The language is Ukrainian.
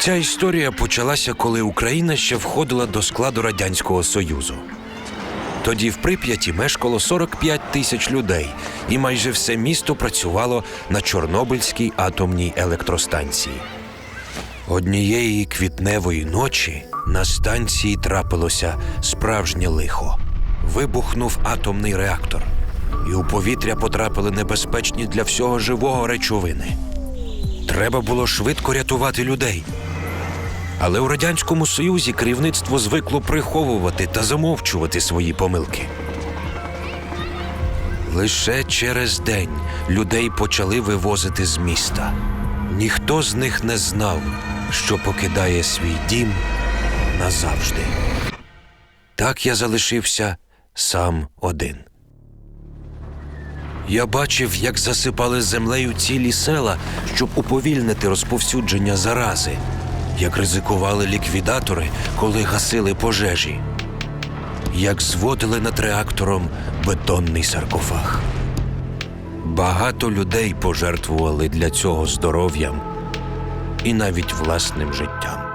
Ця історія почалася, коли Україна ще входила до складу Радянського Союзу. Тоді в Прип'яті мешкало 45 тисяч людей, і майже все місто працювало на Чорнобильській атомній електростанції. Однієї квітневої ночі на станції трапилося справжнє лихо. Вибухнув атомний реактор, і у повітря потрапили небезпечні для всього живого речовини. Треба було швидко рятувати людей. Але у Радянському Союзі керівництво звикло приховувати та замовчувати свої помилки. Лише через день людей почали вивозити з міста. Ніхто з них не знав, що покидає свій дім назавжди. Так я залишився сам один. Я бачив, як засипали землею цілі села, щоб уповільнити розповсюдження зарази, як ризикували ліквідатори, коли гасили пожежі, як зводили над реактором бетонний саркофаг. Багато людей пожертвували для цього здоров'ям і навіть власним життям.